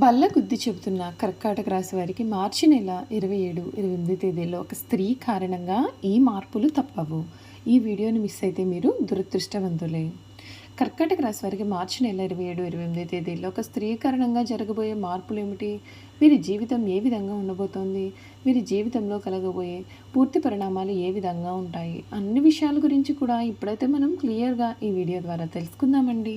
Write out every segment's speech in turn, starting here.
బల్ల గుద్ది చెబుతున్న కర్కాటక రాశి వారికి మార్చి నెల ఇరవై ఏడు ఇరవై ఎనిమిది తేదీలో ఒక స్త్రీ కారణంగా ఈ మార్పులు తప్పవు. ఈ వీడియోని మిస్ అయితే మీరు దురదృష్టవంతులే. కర్కాటక రాశి వారికి మార్చి నెల ఇరవై ఏడు ఇరవై ఎనిమిది తేదీలో ఒక స్త్రీ కారణంగా జరగబోయే మార్పులు ఏమిటి? వీరి జీవితం ఏ విధంగా ఉండబోతోంది? వీరి జీవితంలో కలగబోయే పూర్తి పరిణామాలు ఏ విధంగా ఉంటాయి? అన్ని విషయాల గురించి కూడా ఇప్పుడైతే మనం క్లియర్గా ఈ వీడియో ద్వారా తెలుసుకుందామండి.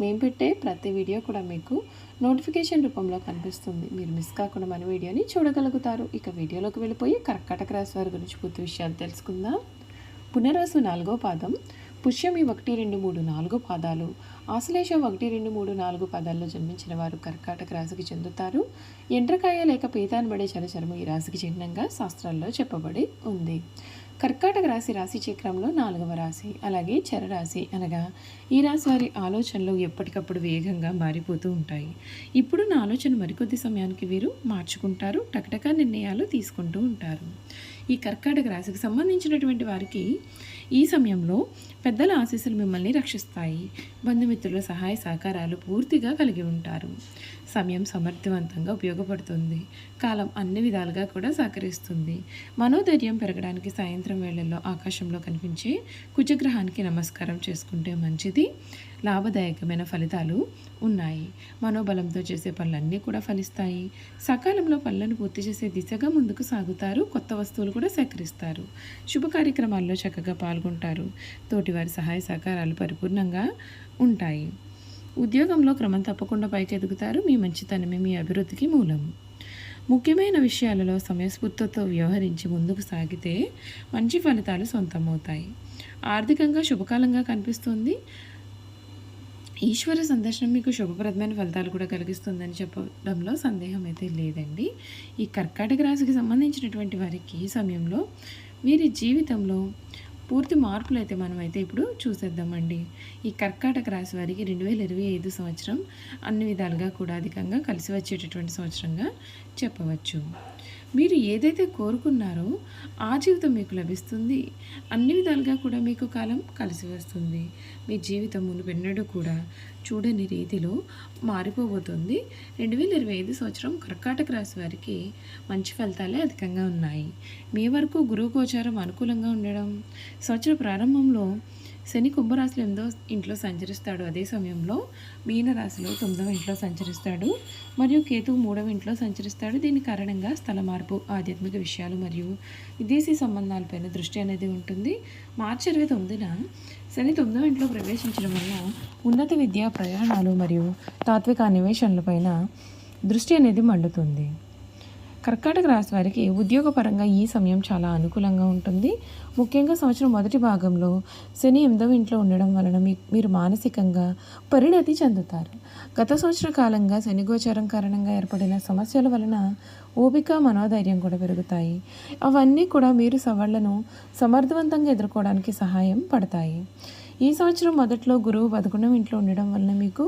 మేము పెట్టే ప్రతి వీడియో కూడా మీకు నోటిఫికేషన్ రూపంలో కనిపిస్తుంది. మీరు మిస్ కాకుండా మన వీడియోని చూడగలుగుతారు. ఇక వీడియోలోకి వెళ్ళిపోయి కర్కాటక రాశి వారి గురించి పూర్తి విషయాలు తెలుసుకుందాం. పునరాసు నాలుగో పాదం. పుష్యమి ఒకటి రెండు మూడు నాలుగు పాదాలు. ఆశ్లేష ఒకటి రెండు మూడు నాలుగు పాదాల్లో జన్మించిన వారు కర్కాటక రాశికి చెందుతారు. ఎండ్రకాయ లేక పీతాన్బడే చరచరము ఈ రాశికి చిహ్నంగా శాస్త్రాల్లో చెప్పబడి ఉంది. కర్కాటక రాశి రాశి చక్రంలో నాలుగవ రాశి అలాగే చరరాశి అనగా ఈ రాశి వారి ఆలోచనలు ఎప్పటికప్పుడు వేగంగా మారిపోతూ ఉంటాయి. ఇప్పుడున్న ఆలోచన మరికొద్ది సమయానికి వీరు మార్చుకుంటారు టకటక నిర్ణయాలు తీసుకుంటూ ఉంటారు. ఈ కర్కాటక రాశికి సంబంధించినటువంటి వారికి ఈ సమయంలో పెద్దల ఆశీస్సులు మిమ్మల్ని రక్షిస్తాయి. బంధుమిత్రుల సహాయ సహకారాలు పూర్తిగా కలిగి ఉంటారు. సమయం సమర్థవంతంగా ఉపయోగపడుతుంది. కాలం అన్ని విధాలుగా కూడా సహకరిస్తుంది. మనోధైర్యం పెరగడానికి సాయంత్రం వేళల్లో ఆకాశంలో కనిపించే కుజగ్రహానికి నమస్కారం చేసుకుంటే మంచిది. లాభదాయకమైన ఫలితాలు ఉన్నాయి. మనోబలంతో చేసే పనులన్నీ కూడా ఫలిస్తాయి. సకాలంలో పనులను పూర్తి చేసే దిశగా ముందుకు సాగుతారు. కొత్త వస్తువులు కూడా సేకరిస్తారు. శుభ కార్యక్రమాల్లో చక్కగా పాల్గొంటారు. తోటివారి సహాయ సహకారాలు పరిపూర్ణంగా ఉంటాయి. ఉద్యోగంలో క్రమం తప్పకుండా పైకి ఎదుగుతారు మీ మంచితనమే మీ అభివృద్ధికి మూలం. ముఖ్యమైన విషయాలలో సమయస్ఫూర్తితో వ్యవహరించి ముందుకు సాగితే మంచి ఫలితాలు సొంతమవుతాయి. ఆర్థికంగా శుభకాలంగా కనిపిస్తుంది. ఈశ్వర సందర్శనం మీకు శుభప్రదమైన ఫలితాలు కూడా కలిగిస్తుందని చెప్పడంలో సందేహం అయితే లేదండి. ఈ కర్కాటక రాశికి సంబంధించినటువంటి వారికి ఈ సమయంలో వీరి జీవితంలో పూర్తి మార్పులు అయితే మనమైతే ఇప్పుడు చూసేద్దామండి. ఈ కర్కాటక రాశి వారికి రెండు వేల ఇరవై ఐదు సంవత్సరం అన్ని విధాలుగా కూడా అధికంగా కలిసి వచ్చేటటువంటి సంవత్సరంగా చెప్పవచ్చు. మీరు ఏదైతే కోరుకున్నారో ఆ జీవితం మీకు లభిస్తుంది. అన్ని విధాలుగా కూడా మీకు కాలం కలిసి వస్తుంది. మీ జీవితం మునుపెన్నడూ కూడా చూడని రీతిలో మారిపోబోతుంది. రెండు వేల ఇరవై ఐదు సంవత్సరం కర్కాటక రాశి వారికి మంచి ఫలితాలే అధికంగా ఉన్నాయి. మీ వరకు గురువు గోచారం అనుకూలంగా ఉండడం సంవత్సర ప్రారంభంలో శని కుంభరాశిలో ఎనిమిదో ఇంట్లో సంచరిస్తాడు. అదే సమయంలో మీనరాశిలో తొమ్మిదవ ఇంట్లో సంచరిస్తాడు. మరియు కేతువు మూడవ ఇంట్లో సంచరిస్తాడు. దీని కారణంగా స్థల మార్పు ఆధ్యాత్మిక విషయాలు మరియు విదేశీ సంబంధాలపైన దృష్టి అనేది ఉంటుంది. మార్చి ఇరవై తొమ్మిదిన శని తొమ్మిదవ ఇంట్లో ప్రవేశించడం వల్ల ఉన్నత విద్యా ప్రయాణాలు మరియు తాత్విక అన్వేషణలపైన దృష్టి అనేది మండుతుంది. కర్కాటక రాశి వారికి ఉద్యోగపరంగా ఈ సమయం చాలా అనుకూలంగా ఉంటుంది. ముఖ్యంగా సంవత్సరం మొదటి భాగంలో శని ఎనిమిదవ ఇంట్లో ఉండడం వలన మీ మీరు మానసికంగా పరిణతి చెందుతారు. గత సంవత్సర కాలంగా శని గోచారం కారణంగా ఏర్పడిన సమస్యల వలన ఓపిక మనోధైర్యం కూడా పెరుగుతాయి. అవన్నీ కూడా మీరు సవాళ్ళను సమర్థవంతంగా ఎదుర్కోవడానికి సహాయం పడతాయి. ఈ సంవత్సరం మొదట్లో గురువు పదకొండవ ఇంట్లో ఉండడం వలన మీకు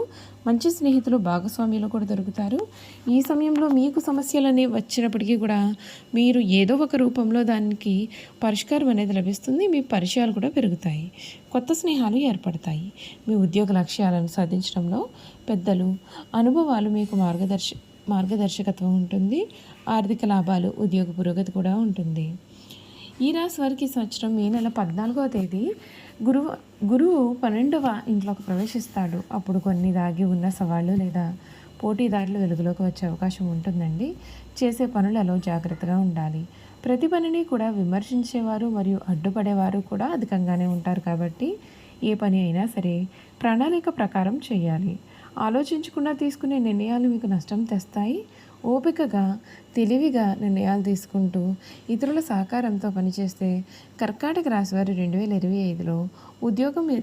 మంచి స్నేహితులు భాగస్వామ్యులు కూడా దొరుకుతారు. ఈ సమయంలో మీకు సమస్యలు అనేవి వచ్చినప్పటికీ కూడా మీరు ఏదో ఒక రూపంలో దానికి పరిష్కారం అనేది లభిస్తుంది మీ పరిచయాలు కూడా పెరుగుతాయి కొత్త స్నేహాలు ఏర్పడతాయి. మీ ఉద్యోగ లక్ష్యాలను సాధించడంలో పెద్దలు అనుభవాలు మీకు మార్గదర్శ మార్గదర్శకత్వం ఉంటుంది ఆర్థిక లాభాలు ఉద్యోగ పురోగతి కూడా ఉంటుంది. ఈ రాశి వారికి సంవత్సరం మే నెల పద్నాలుగవ తేదీ గురువు గురువు పన్నెండవ ఇంట్లోకి ప్రవేశిస్తాడు. అప్పుడు కొన్ని దాగి ఉన్న సవాళ్ళు లేదా పోటీదారులు వెలుగులోకి వచ్చే అవకాశం ఉంటుందండి. చేసే పనులలో జాగ్రత్తగా ఉండాలి. ప్రతి పనిని కూడా విమర్శించేవారు మరియు అడ్డుపడేవారు కూడా అధికంగానే ఉంటారు కాబట్టి ఏ పని అయినా సరే ప్రణాళిక ప్రకారం చేయాలి. ఆలోచించకుండా తీసుకునే నిర్ణయాలు మీకు నష్టం తెస్తాయి. ఓపికగా తెలివిగా నిర్ణయాలు తీసుకుంటూ ఇతరుల సహకారంతో పనిచేస్తే కర్కాటక రాశి వారు రెండు వేల ఇరవై ఐదులో ఉద్యోగం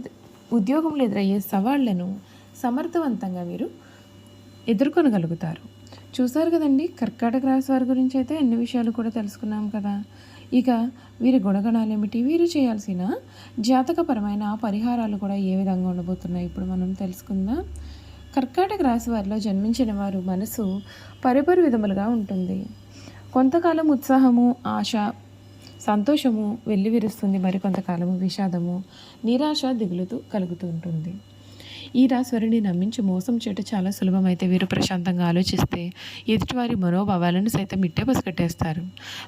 ఉద్యోగంలో ఎదురయ్యే సవాళ్ళను సమర్థవంతంగా మీరు ఎదుర్కొనగలుగుతారు. చూసారు కదండి కర్కాటక రాశి వారి గురించి అయితే అన్ని విషయాలు కూడా తెలుసుకున్నాం కదా. ఇక వీరి గుణగణాలు ఏమిటి వీరు చేయాల్సిన జాతకపరమైన పరిహారాలు కూడా ఏ విధంగా ఉండబోతున్నాయి? ఇప్పుడు మనం తెలుసుకుందాం. కర్కాటక రాశి వారిలో జన్మించిన వారు మనసు పరిపరి విధములుగా ఉంటుంది. కొంతకాలం ఉత్సాహము ఆశ సంతోషము వెల్లివిరుస్తుంది. మరి కొంతకాలము విషాదము నిరాశ దిగులుతూ కలుగుతూ ఉంటుంది. ఈ రాశివారిని నమ్మించి మోసం చేయటం చాలా సులభమైతే వీరు ప్రశాంతంగా ఆలోచిస్తే ఎదుటివారి మనోభావాలను సైతం ఇట్టే పసిగట్టేస్తారు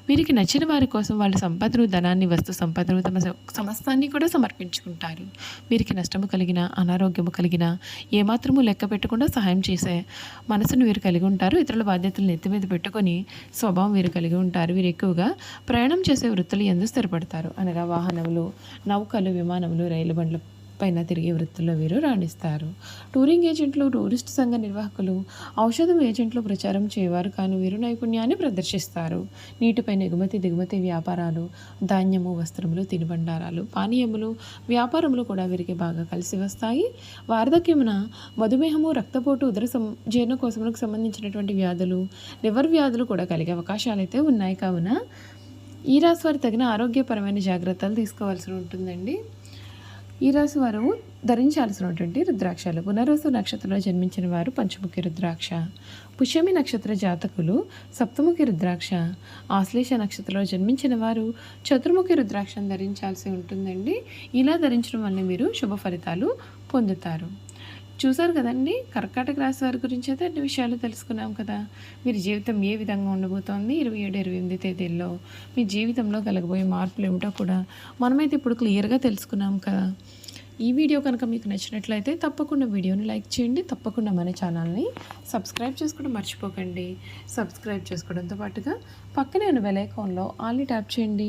వీరికి నచ్చిన వారి కోసం వాళ్ళ సంపదను ధనాన్ని వస్తు సంపదను తమ సమస్తాన్ని కూడా సమర్పించుకుంటారు. వీరికి నష్టము కలిగిన అనారోగ్యము కలిగిన ఏమాత్రము లెక్క పెట్టకుండా సహాయం చేసే మనసును వీరు కలిగి ఉంటారు. ఇతరుల బాధ్యతలను నెత్తి మీద పెట్టుకొని స్వభావం వీరు కలిగి ఉంటారు. వీరు ఎక్కువగా ప్రయాణం చేసే వృత్తులు ఎందు స్థిరపడతారు. అనగా వాహనములు నౌకలు విమానములు రైలు బండ్లు పైన తిరిగే వృత్తుల్లో వీరు రాణిస్తారు. టూరింగ్ ఏజెంట్లు టూరిస్ట్ సంఘ నిర్వాహకులు ఔషధం ఏజెంట్లు ప్రచారం చేయవారు కానీ వీరు నైపుణ్యాన్ని ప్రదర్శిస్తారు. నీటిపైన ఎగుమతి దిగుమతి వ్యాపారాలు ధాన్యము వస్త్రములు తినుబండారాలు పానీయములు వ్యాపారములు కూడా వీరికి బాగా కలిసి వస్తాయి. వార్ధక్యమున మధుమేహము రక్తపోటు ఉదర సం జీర్ణకోశములకు సంబంధించినటువంటి వ్యాధులు లివర్ వ్యాధులు కూడా కలిగే అవకాశాలు అయితే ఉన్నాయి. కావున ఈ రాశి వారు తగిన ఆరోగ్యపరమైన జాగ్రత్తలు తీసుకోవాల్సి ఉంటుందండి. ఈ రాశి వారు ధరించాల్సినటువంటి రుద్రాక్షలు. పునర్వసు నక్షత్రంలో జన్మించిన వారు పంచముఖి రుద్రాక్ష. పుష్యమి నక్షత్ర జాతకులు సప్తముఖి రుద్రాక్ష. ఆశ్లేష నక్షత్రంలో జన్మించిన వారు చతుర్ముఖి రుద్రాక్షను ధరించాల్సి ఉంటుందండి. ఇలా ధరించడం వల్ల మీరు శుభ ఫలితాలు పొందుతారు. చూసారు కదండి? కర్కాటక రాశి వారి గురించి అయితే అన్ని విషయాలు తెలుసుకున్నాం కదా. మీరు జీవితం ఏ విధంగా ఉండబోతోంది? ఇరవై ఏడు ఇరవై ఎనిమిది తేదీల్లో మీ జీవితంలో కలగబోయే మార్పులు ఏమిటో కూడా మనమైతే ఇప్పుడు క్లియర్గా తెలుసుకున్నాం కదా. ఈ వీడియో కనుక మీకు నచ్చినట్లయితే తప్పకుండా వీడియోని లైక్ చేయండి. తప్పకుండా మన ఛానల్ని సబ్స్క్రైబ్ చేసుకోవడం మర్చిపోకండి. సబ్స్క్రైబ్ చేసుకోవడంతో పాటుగా పక్కనే ఉన్న బెల్ ఐకాన్లో ఆల్ని ట్యాప్ చేయండి.